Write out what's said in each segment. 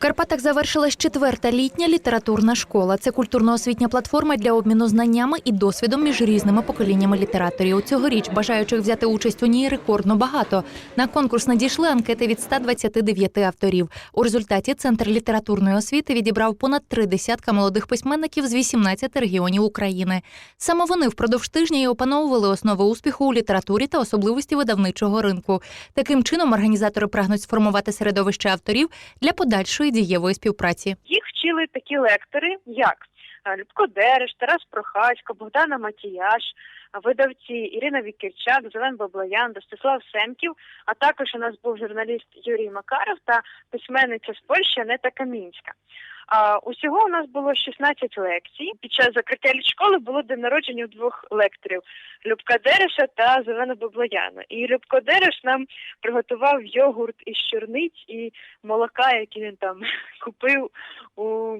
Карпатах завершилась четверта літня літературна школа. Це культурно-освітня платформа для обміну знаннями і досвідом між різними поколіннями літераторів. Цьогоріч бажаючих взяти участь у ній рекордно багато. На конкурс надійшли анкети від 129 авторів. У результаті центр літературної освіти відібрав понад три десятка молодих письменників з 18 регіонів України. Саме вони впродовж тижня і опановували основи успіху у літературі та особливості видавничого ринку. Таким чином організатори прагнуть сформувати середовище авторів для подальшої дієвої співпраці. Їх вчили такі лектори, як е, Любко Дереш, Тарас Прохасько, Богдана Матіяш, е, видавці Ірина Вікірчак, Зелен Баблоян, Достислав Семків, а також у нас був журналіст Юрій Макаров та письменниця з Польщі Анета Камінська. А, усього у нас було 16 лекцій. Під час закриття літшколи було день народження двох лекторів Любка Дереша та Зелена Баблояна. І Любко Дереш нам приготував йогурт із чорниць і молока, які він там купив у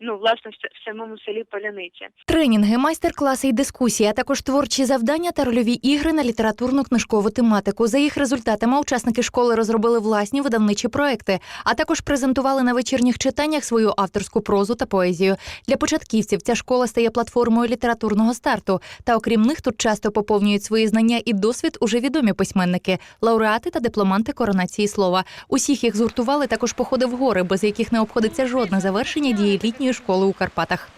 ну власне в самому селі Поляниці. Тренінги, майстер-класи і дискусії, а також творчі завдання та рольові ігри на літературну книжкову тематику. За їх результатами учасники школи розробили власні видавничі проекти, а також презентували на вечірніх читаннях свою авторську прозу та поезію. Для початківців ця школа стає платформою літературного старту. Та окрім них тут часто поповнюють свої знання і досвід уже відомі письменники, лауреати та дипломанти коронації слова. Усіх їх згуртували також походи в гори, без яких не обходиться жодне завершення дії літньої школи у Карпатах.